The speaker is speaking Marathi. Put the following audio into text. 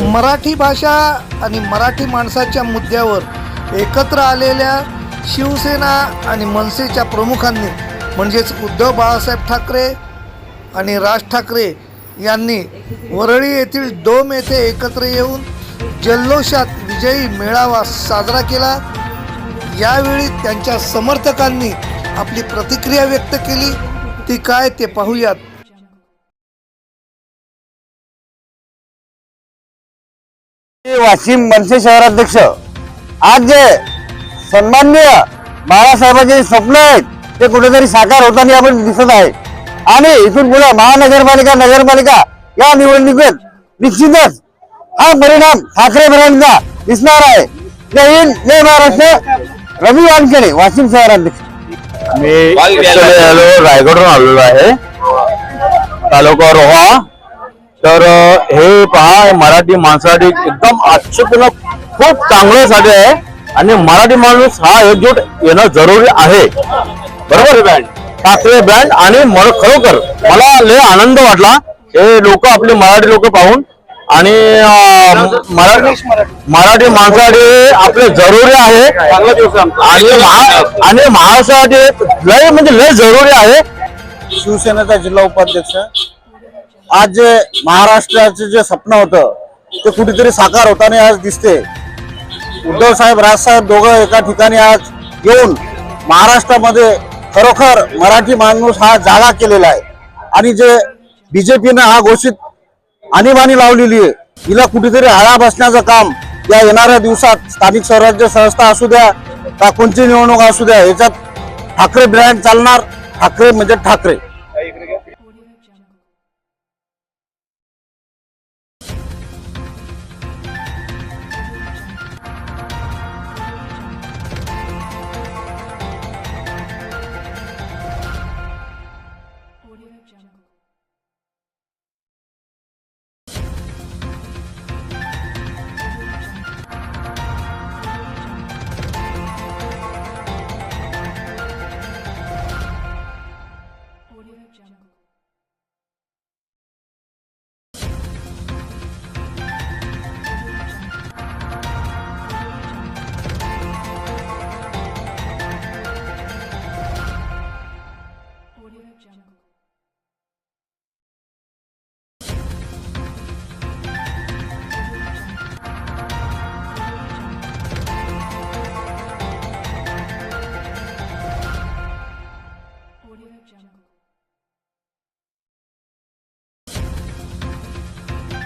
मराठी भाषा आणि मराठी माणसाच्या मुद्द्यावर एकत्र आलेल्या शिवसेना आणि मनसेच्या प्रमुखांनी म्हणजेच उद्धव बाळासाहेब ठाकरे आणि राज ठाकरे यांनी वरळी येथील डोम येथे एकत्र येऊन जल्लोषात विजयी मेळावा साजरा केला. यावेळी त्यांच्या समर्थकांनी आपली प्रतिक्रिया व्यक्त केली. ती काय ते पाहूयात. वाशिम मनसे शहराध्यक्ष. आज जे सन्मान्य बाळासाहेबांचे स्वप्न आहेत ते कुठेतरी साकार होताना आपण दिसत आहे. आणि इथून पुढे महानगरपालिका नगरपालिका या निवडणुकीत निश्चितच हा परिणाम ठाकरे ब्रँडचा दिसणार आहे. जय हिंद जय महाराष्ट्र. रवी वानखेडे वाशिम शहराध्यक्ष. मी आलो रायगडवरून आलेलो आहे. तालुका रोहा. तर हे पहा मराठी माणसासाठी एकदम आश्चर्य खूप चांगल्यासाठी आहे. आणि मराठी माणूस हा एकजूट येणं जरुरी आहे. बरोबर बँड? ठाकरे बँड आणि खरोखर मला लय आनंद वाटला. हे लोक आपले मराठी लोक पाहून. आणि मराठी मराठी माणसासाठी आपले जरुरी आहे. आणि महाराष्ट्रासाठी लय म्हणजे लय जरुरी आहे. शिवसेनेचा जिल्हा उपाध्यक्ष. आज जे महाराष्ट्राचे जे स्वप्न होतं ते कुठेतरी साकार होताना आज दिसते. उद्धव साहेब राजसाहेब दोघं एका ठिकाणी आज येऊन महाराष्ट्रामध्ये खरोखर मराठी माणूस हा जागा केलेला आहे. आणि जे बीजेपीनं हा घोषित आणीबाणी लावलेली आहे हिला कुठेतरी आळा बसण्याचं काम या येणाऱ्या दिवसात स्थानिक स्वराज्य संस्था असू द्या का कोणती निवडणूक असू द्या याच्यात ठाकरे ब्रँड चालणार ठाकरे म्हणजे ठाकरे. Audio Jungle.